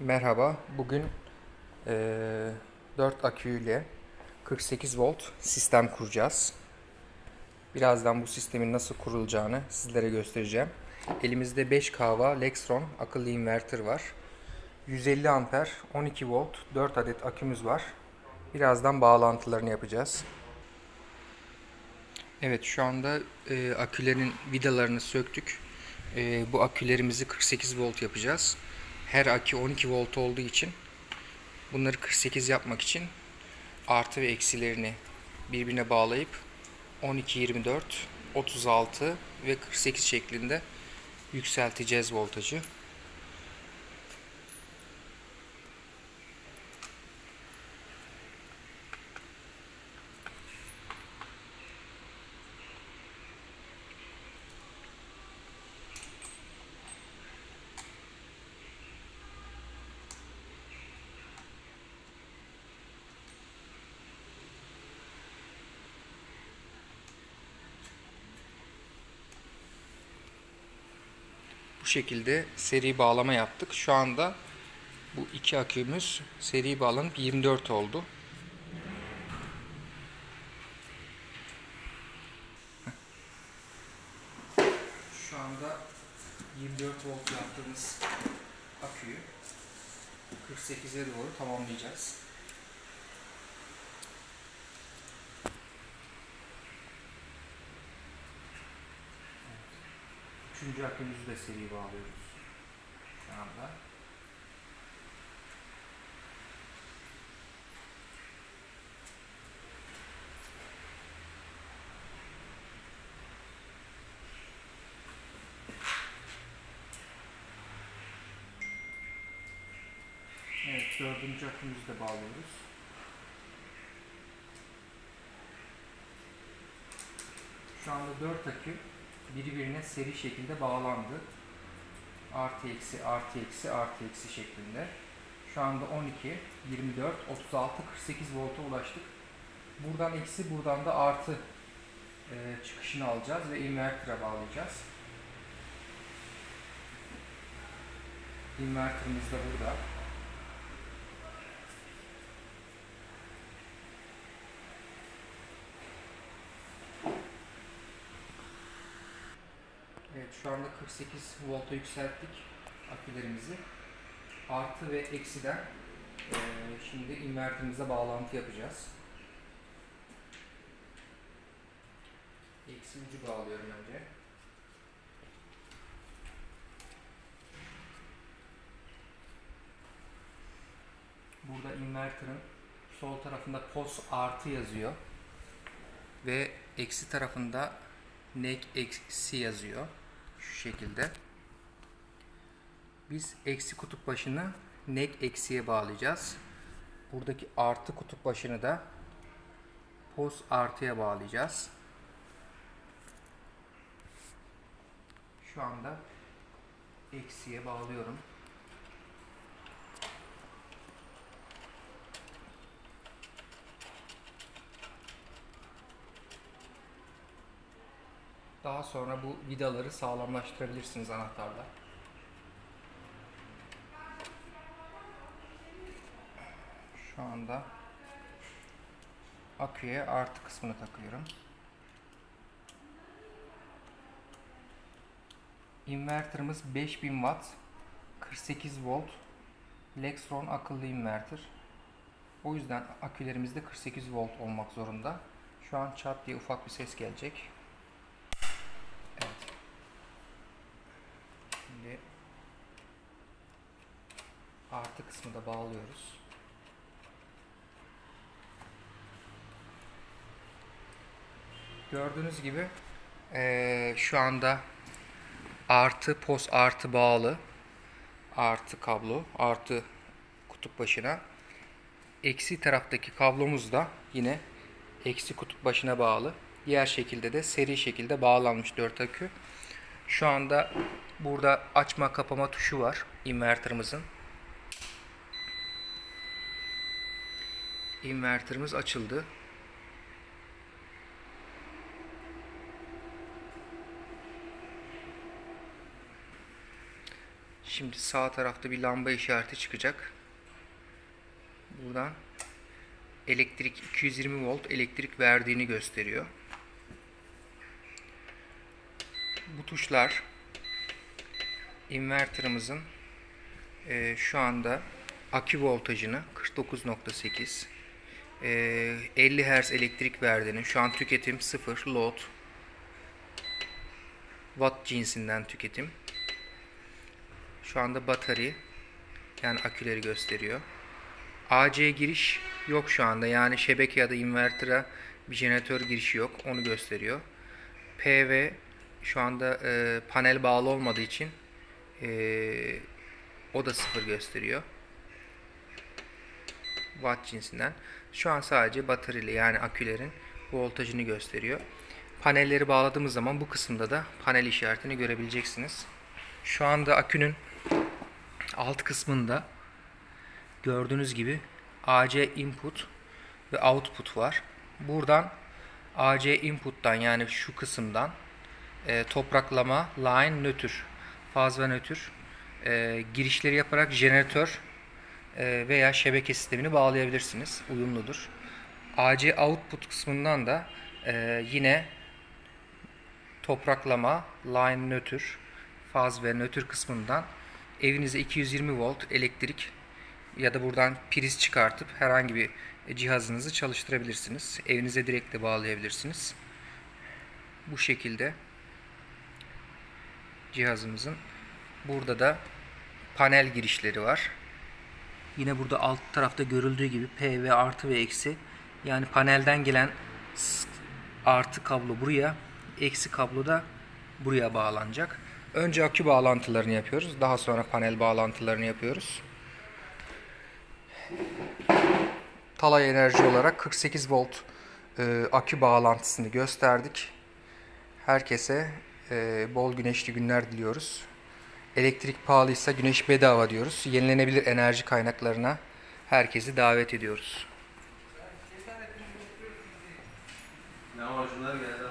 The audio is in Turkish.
Merhaba. Bugün eee 4 aküyle 48 volt sistem kuracağız. Birazdan bu sistemin nasıl kurulacağını sizlere göstereceğim. Elimizde 5 kW Lexron akıllı inverter var. 150 amper 12 volt 4 adet akümüz var. Birazdan bağlantılarını yapacağız. Evet şu anda e, akülerin vidalarını söktük. E, bu akülerimizi 48 volt yapacağız. Her akü 12 volt olduğu için bunları 48 yapmak için artı ve eksilerini birbirine bağlayıp 12, 24, 36 ve 48 şeklinde yükselteceğiz voltajı. Bu şekilde seri bağlama yaptık. Şu anda bu iki akümüz seri bağlanıp 24 oldu. Şu anda 24 volt yaptığımız aküyü 48'e doğru tamamlayacağız. Üçüncü akümüzü de seri bağlıyoruz. Şu anda. Evet, dördüncü akümüzü de bağlıyoruz. Şu anda dört akü birbirine seri şekilde bağlandı. Artı eksi artı eksi artı eksi şeklinde. Şu anda 12, 24, 36, 48 volta ulaştık. Buradan eksi buradan da artı e, çıkışını alacağız ve inverter'a bağlayacağız. Inverter'ımız da burada. Evet şu anda 48 volta yükselttik akülerimizi. Artı ve eksiden eee, şimdi inverterimize bağlantı yapacağız. Eksi ucu bağlıyorum önce. Burada inverter'ın sol tarafında pos artı yazıyor. Ve eksi tarafında nek eksi yazıyor. Şu şekilde. Biz eksi kutup başını nek eksiye bağlayacağız. Buradaki artı kutup başını da pos artıya bağlayacağız. Şu anda eksiye bağlıyorum. Daha sonra bu vidaları sağlamlaştırabilirsiniz anahtarla. Şu anda aküye artı kısmını takıyorum. Inverter'ımız 5000 watt 48 volt Lexron akıllı inverter. O yüzden akülerimizde 48 volt olmak zorunda. Şu an çat diye ufak bir ses gelecek. Evet. Şimdi artı kısmı da bağlıyoruz. Gördüğünüz gibi eee, şu anda artı pos artı bağlı artı kablo artı kutup başına eksi taraftaki kablomuz da yine eksi kutup başına bağlı. Diğer şekilde de seri şekilde bağlanmış 4 akü. Şu anda burada açma kapama tuşu var inverterımızın. Inverterimiz açıldı. Şimdi sağ tarafta bir lamba işareti çıkacak. Buradan elektrik 220 volt elektrik verdiğini gösteriyor. Bu tuşlar inverterımızın e, şu anda akü voltajını 49.8 e, 50 Hz elektrik verdiğini şu an tüketim 0 load watt cinsinden tüketim şu anda batarya yani aküleri gösteriyor. AC giriş yok şu anda. Yani şebeke ya da inverter'a bir jeneratör girişi yok. Onu gösteriyor. PV şu anda e, panel bağlı olmadığı için e, o da sıfır gösteriyor. Watt cinsinden. Şu an sadece bataryayla yani akülerin voltajını gösteriyor. Panelleri bağladığımız zaman bu kısımda da panel işaretini görebileceksiniz. Şu anda akünün alt kısmında gördüğünüz gibi AC input ve output var. Buradan AC input'tan yani şu kısımdan e, topraklama, line, nötr, faz ve nötr e, girişleri yaparak jeneratör veya şebeke sistemini bağlayabilirsiniz. Uyumludur. AC output kısmından da e, yine topraklama, line, nötr, faz ve nötr kısmından evinize 220 volt elektrik ya da buradan priz çıkartıp herhangi bir cihazınızı çalıştırabilirsiniz. Evinize direkt de bağlayabilirsiniz. Bu şekilde cihazımızın burada da panel girişleri var. Yine burada alt tarafta görüldüğü gibi P ve artı ve eksi yani panelden gelen artı kablo buraya, eksi kablo da buraya bağlanacak. Önce akü bağlantılarını yapıyoruz. Daha sonra panel bağlantılarını yapıyoruz. Talay Enerji olarak 48 volt e, akü bağlantısını gösterdik. Herkese e, bol güneşli günler diliyoruz. Elektrik pahalıysa güneş bedava diyoruz. Yenilenebilir enerji kaynaklarına herkesi davet ediyoruz. Ne amacınlar geldi